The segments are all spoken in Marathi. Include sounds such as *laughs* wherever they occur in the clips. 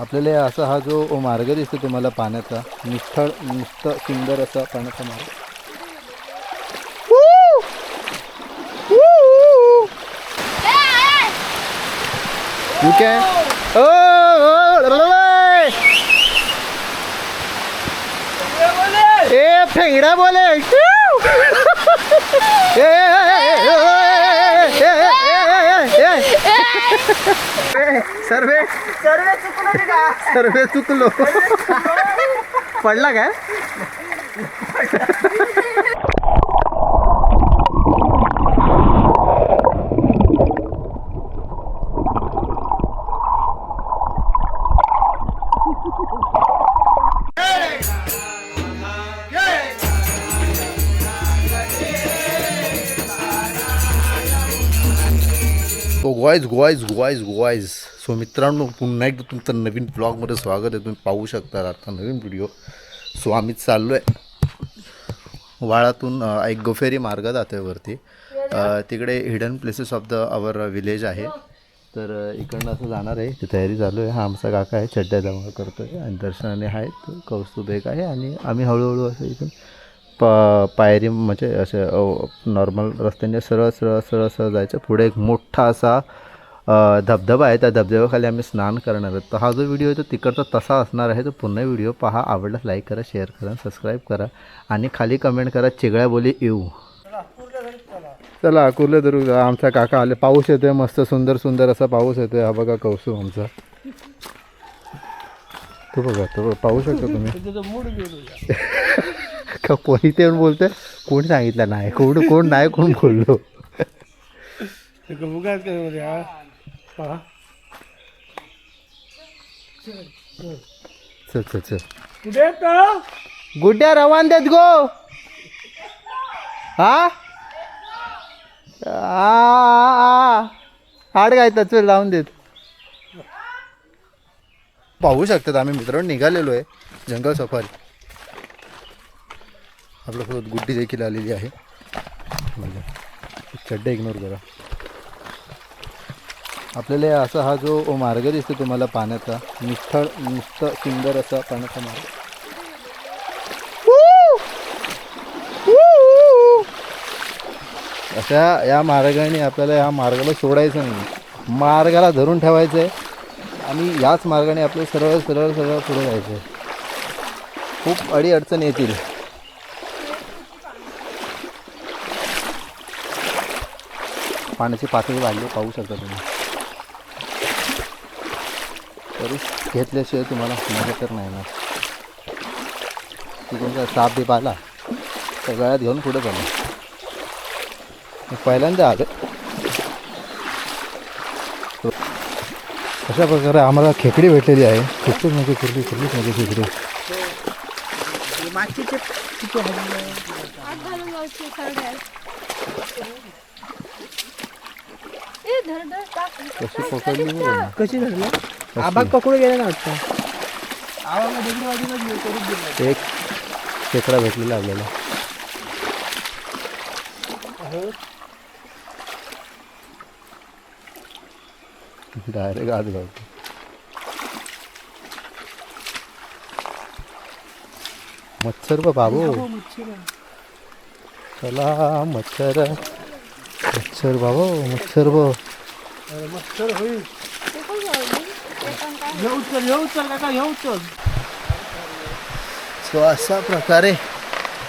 आपल्याला असा हा जो मार्ग दिसतो तुम्हाला पाण्याचा निस्थळ निस्थ सुंदर असा पाण्याचा मार्ग ठीक आहे ए फेंगडा बोले सर्वे. सर्वे सर्वे चुकलो. पडला काय? तो गॉयज गॉयज गॉयज सो मित्रांनो पुन्हा एकदा तुमचं नवीन ब्लॉगमध्ये स्वागत आहे. तुम्ही पाहू शकता आता नवीन व्हिडिओ सो आम्ही चाललो आहे वाळातून एक गोफेरी मार्ग जातो आहे वरती. तिकडे hidden places of the our village आहे. तर इकडनं असं जाणार आहे. ती तयारी चालू आहे. हा आमचा काका आहे. चड्ड्या जमा करतो आहे आणि दर्शनाने आहेत कौस्तुभ एक आहे. आणि आम्ही हळूहळू असं इथून प पायरी म्हणजे असे नॉर्मल रस्त्याने सरळ सरळ सरळ सरळ जायचं. पुढे एक मोठा असा धबधबा आहे. त्या धबधब्याखाली आम्ही स्नान करणार आहोत. तर हा जो व्हिडिओ आहे तो तिकडचा तसा असणार आहे. तो पुन्हा व्हिडिओ पहा. आवडल्यास लाईक करा शेअर करा सबस्क्राईब करा आणि खाली कमेंट करा चिगळ्या बोली येऊ. चला कुर्ले धरू. आमचा काका आले. पाऊस येतोय मस्त. सुंदर सुंदर असा पाऊस येतोय. हा बघा कौसू आमचा. तो बघा तो पाहू शकता तुम्ही? *laughs* *laughs* का कोणी ते बोलतंय? कोण सांगितलं नाही. कोण कोण नाही कोण बोललो? चल चल चल. गुड्या रवान देत गो. हा हाड गायतात चल लावून देत. पाहू शकतात आम्ही मित्रांनो निघालेलो आहे. Jungle safari. आपल्यासोबत गुड्डी देखील आलेली आहे. बघा. चड्डा इग्नोर करा. आपल्याला असा हा जो मार्ग दिसतो तुम्हाला पाण्याचा निष्ठळ नुसतं सुंदर असा पाण्याचा मार्ग. अशा या मार्गाने आपल्याला या मार्गाला सोडायचं नाही. मार्गाला धरून ठेवायचं आहे आणि याच मार्गाने आपलं सरळ सरळ सरळ पुढे जायचं आहे खूप अडी अडचण येतील. पाण्याची पातळी वाढली पाहू शकता तुम्ही. तरी घेतल्याशिवाय तुम्हाला मजा तर नाही तिथून काय साप बीप आला तर गळ्यात घेऊन पुढे चालू मी पहिल्यांदा आलं. अशा प्रकारे आम्हाला खेकडी भेटलेली आहे. खूपच म्हणजे कुर्ली कुर्लीच म्हणजे खेकडी. आत घालून लावची सरड्या. ए, धर, धर, टाक. कशी पकडली. कशी धरलं? आबाग पकडून गेला ना वाटतं आवाला दगडी वाजूनच करून दिलं. एक खेकडा भेटलेला आपल्याला. डायरेक्ट आत घालतो मच्छर बाबू. चला मच्छर. मच्छर बाबू मच्छर बो. मच्छर होईल? येऊ चल येऊ चल काका येऊ चल. सो अशा प्रकारे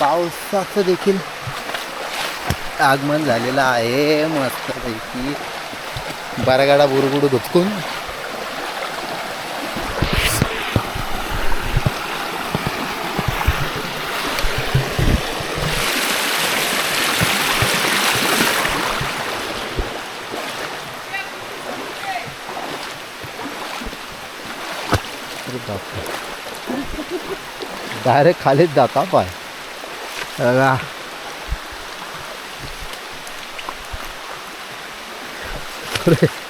पावसाचं देखील आगमन झालेलं आहे. मस्तपैकी बारागाडा बुरबुड गुचकून अरे बापरे डायरेक्ट खालीच जाता पाय बघा अरे.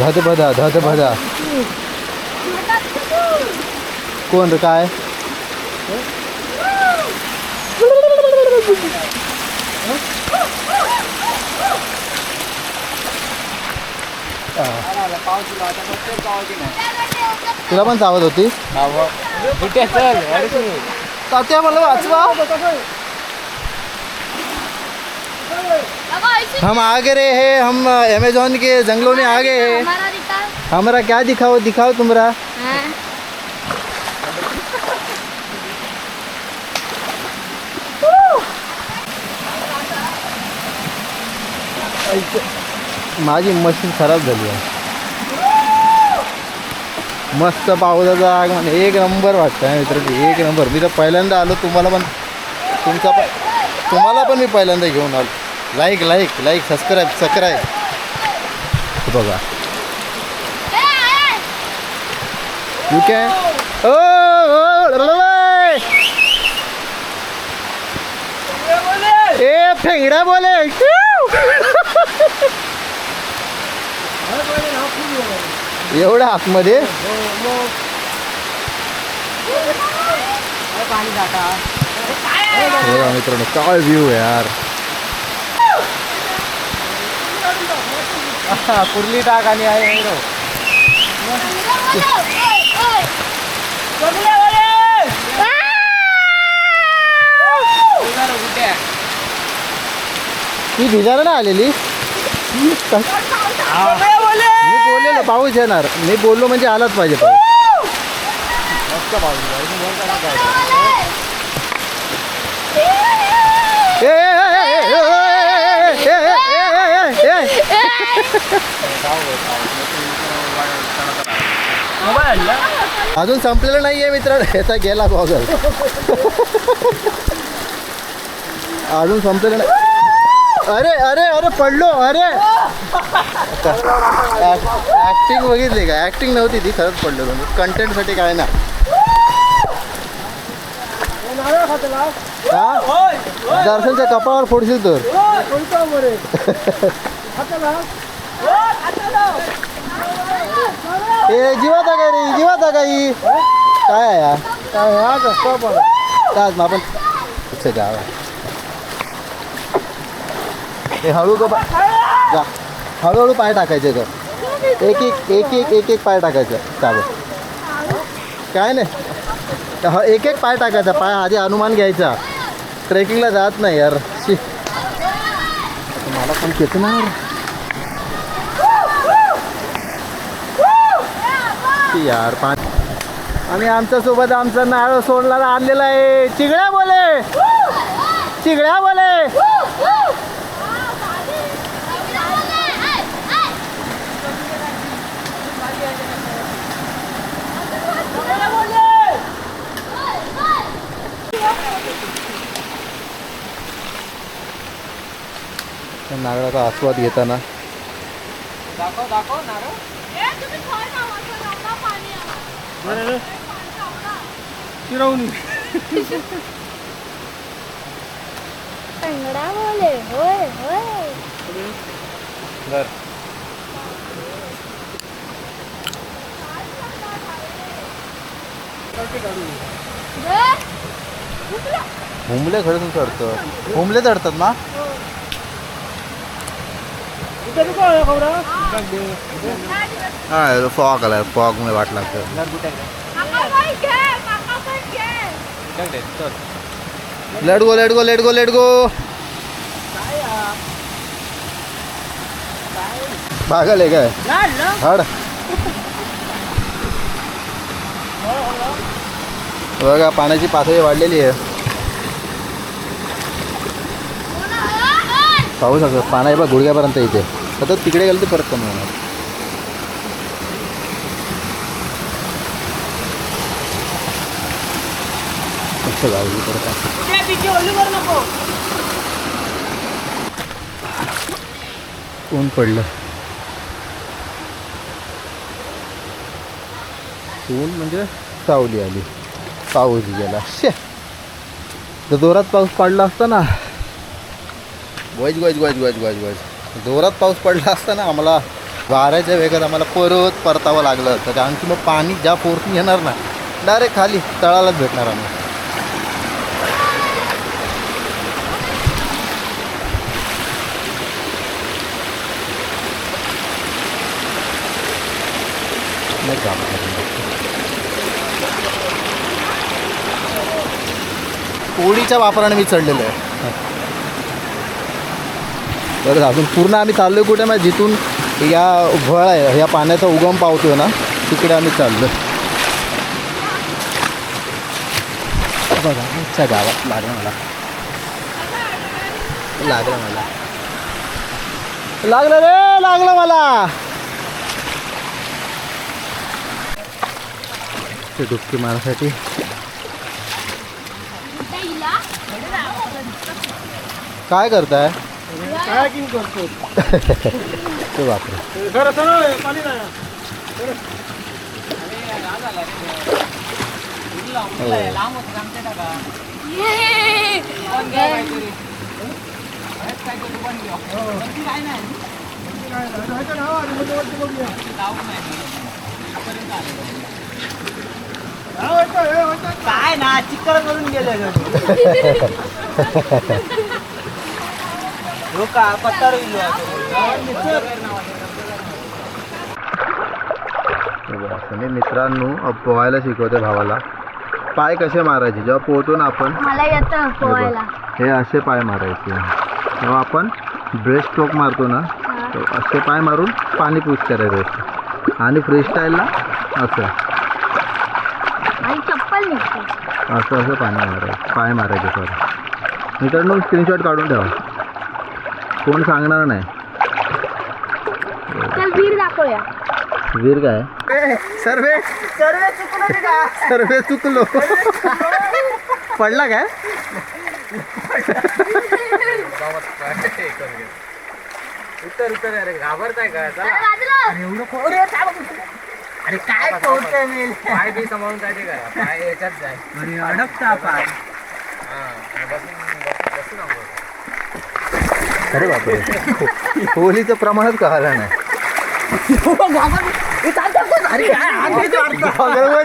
धद भदा धद भदा कोण रे काय? तुला पण चावत होती? तात्या मला वाचवा बाबा ऐसे हम आ गए हैं हम अमेजोन के जंगलों में आ गए हैं। हमारा क्या दिखाओ दिखाओ तुम्हारा। माझी मशीन खराब झाली आहे। मस्त पावसाचा आगमन एक नंबर वाटतं आहे मित्रांनो एक नंबर. मी तर पहिल्यांदा आलो तुम्हाला पण तुमचा पण तुम्हाला पण मी पहिल्यांदा घेऊन आलो. Like like like subscribe subscribe बघा. यू कॅन ओ ए फेंगडा बोले. एवढ्या आतमध्ये? पाणी जाता. बघा मित्रांनो काय व्ह्यू आहे यार. कुर्ली टाक आणि आहे. ती भिजायला ना आलेली? मी बोललेलो पाऊस येणार. मी बोललो म्हणजे आलाच पाहिजे पाऊस. अजून संपलेलं नाहीये मित्रांनो. याचा गेला गॉगल अजून संपलेलं नाही. अरे अरे अरे पडलो अरे. ऍक्टिंग बघितली का? ऍक्टिंग नव्हती ती खरंच पडलो म्हणजे कंटेंटसाठी काय ना. दर्शनच्या कपाळावर फोडशील तर. ए जीवात आहे काय रे? जीवात आहे काही काय आहे या काय हा कसं पण काय आपण अच्छा जाव हे हळू ग जा. हळूहळू पाय टाकायचे ग. एक एक एक एक एक एक पाय टाकायचं. चालेल. काय नाही. ह- एक एक पाय टाकायचा. पाय आधी अनुमान घ्यायचा. ट्रेकिंगला जात नाही यार. शी. मला पण खेचणार यार पाच आणि आमच्यासोबत आमचा नारळ सोडला आणलेला आहे. चिगड्या बोले. चिगड्या बोले. नारळाचा आस्वाद घेताना दाखव दाखव नारळ. चिरवणी पेंगडा बोले होय होय. हुंबले चढतात ना? हा फॉग आला फॉग मुळे वाट लागतं. Let go let go let go let go पागल आहे काय? बघा पाण्याची पातळी वाढलेली आहे. पाहू शकतो पाण्या बघ गुडघ्यापर्यंत इथे. सतत तिकडे गेलं तर परत कमी होणार. ऊन पडलं? ऊन म्हणजे? सावली आली. पाऊस गेला. शे. तर जोरात पाऊस पडला असता ना. वाईज वाईज वाईज वाईज वाईज वाईज. जोरात पाऊस पडला असता ना आम्हाला वाऱ्याच्या वेगात आम्हाला परत परतावं लागलं. होतं कारण की मग पाणी ज्या फोर्सनी येणार ना डायरेक्ट खाली तळालाच भेटणार आम्ही. पोळीच्या वापराने मी चढलेलो आहे. बरं अजून पूर्ण आम्ही चाललोय कुठे मग जिथून या भळ आहे या पाण्याचा उगम पावतोय ना तिकडे आम्ही चाललो बघा आमच्या गावात लागलं मला. लागलं मला. लागलं रे लागलं मला. ते डुबकी मारासाठी काय करताय? कायाकिंग करतो ते बापरे खरं सरळ पाणी नाही काय ना चिक्कर करून गेले *laughs* हो का पत्तार मी मित्रांनो पोहायला शिकवते भावाला. पाय कसे मारायचे? जेव्हा पोहतो ना आपण मला येतं हे पोहायला. हे असे पाय मारायचे. जेव्हा आपण ब्रेस्ट स्ट्रोक मारतो ना तर असे पाय मारून पाणी पुश करायचं आणि फ्री स्टाईलला असं. आणि चप्पल निघते असं असं पाणी मारायचं पाय मारायचे सॉरी मित्रांनो स्क्रीनशॉट काढून ठेवा. कोण सांगणार नाही. चल वीर दाखवूया. वीर काय? सर्वे. सर्वे चुकलो पडला काय? उत्तर उत्तर अरे घाबरताय का? अरे काय पोहतोय मी पाय बी सांभाळून जायचे का पाय याच्यात जाय. अरे अडकता पाय अरे बापरे. होलीचं प्रमाणच कळालं नाही.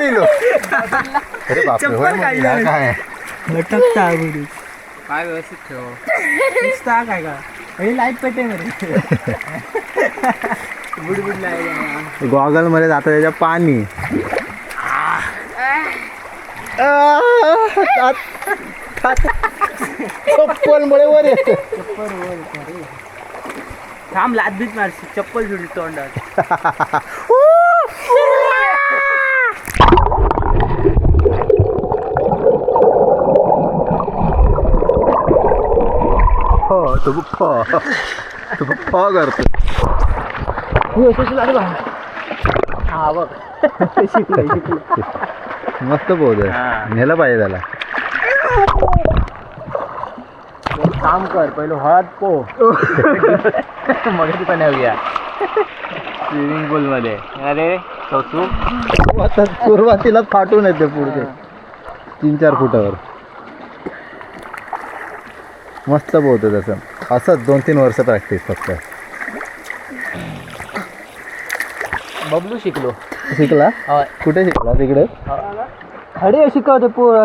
इलो. अरे बापरे होय काय? अटकता पाय व्यवस्थित ठेव. नुसता काय का? हे लाइट पेटे मध्ये बुडबुड लाइट गॉगलमध्ये जातं त्याच्या पाणी चप्पल मुळे वर येते. थांब लादबीत मारशी चप्पल जुडी तोंडात हो तो फ तो फ करतो. हा बघ. शिकलोय *laughs* शिकलो मस्त पोहोच हा. नेलं पाहिजे त्याला. काम कर पहिलं हळद पो. *laughs* मग पण येऊया स्विमिंग पूल मध्ये. अरे सुरुवातीला फाटून येते पुढचे. तीन चार फुटावर. मस्त पोहतो तसं. असंच दोन तीन वर्ष प्रॅक्टिस फक्त. बबलू शिकलो. शिकला? कुठे शिकला? तिकडे? खडे शिकवते पोर.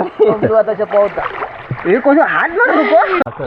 हे कोण हात मार नको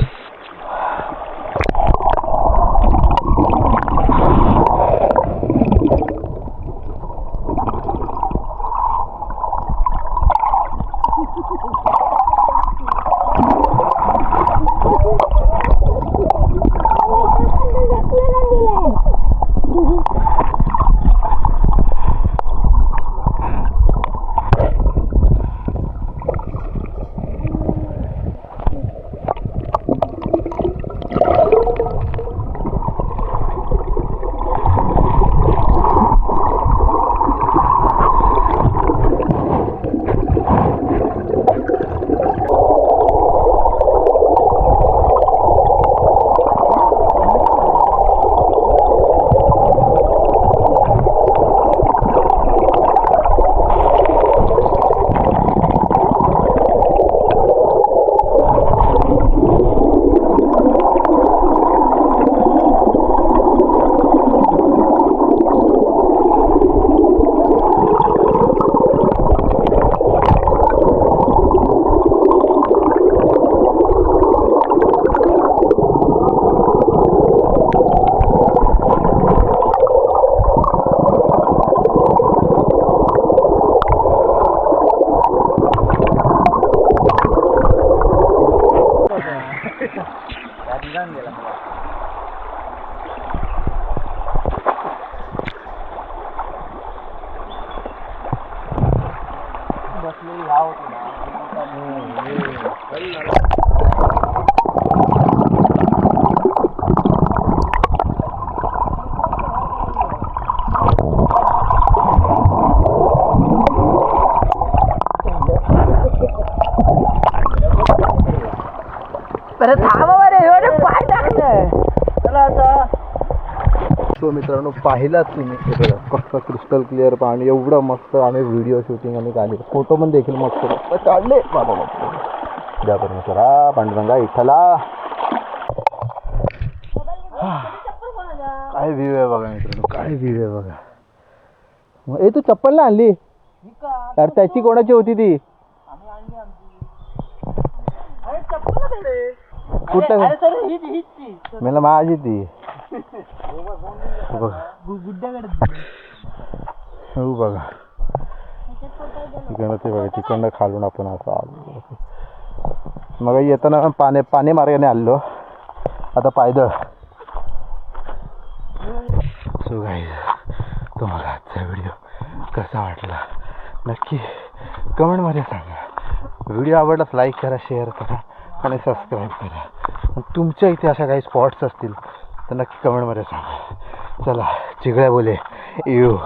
मित्रांनो पाहिलाच तुम्ही. हे बघा कसं क्रिस्टल क्लिअर पाणी एवढं मस्त आम्ही व्हिडिओ शूटिंग आम्ही काढले. फोटो पण देखील मस्त मस्त काढले. बाबा द्या परमेश्वरा पांडुरंगा इठ्ठला काय व्ह्यू आहे बघा मित्रांनो. काय व्ह्यू आहे बघा. ए तू चप्पल ना आणली? यार त्याची कोणाची होती ती? कुठं? मला माझी ती. बघा. हो बघा. तिकडनं ते बघा तिकडनं खालून आपण असं आलो. मग येताना पाणी पाणी मार्गाने आलो आता पायदळ. सो गाईज तुम्हाला आजचा व्हिडिओ कसा वाटला? नक्की कमेंटमध्ये सांगा. व्हिडिओ आवडलाच लाईक करा शेअर करा आणि सबस्क्राईब करा. तुमच्या इथे अशा काही स्पॉट्स असतील तर नक्की कमेंटमध्ये सांगा. चला चिगळ्या बोले. येऊ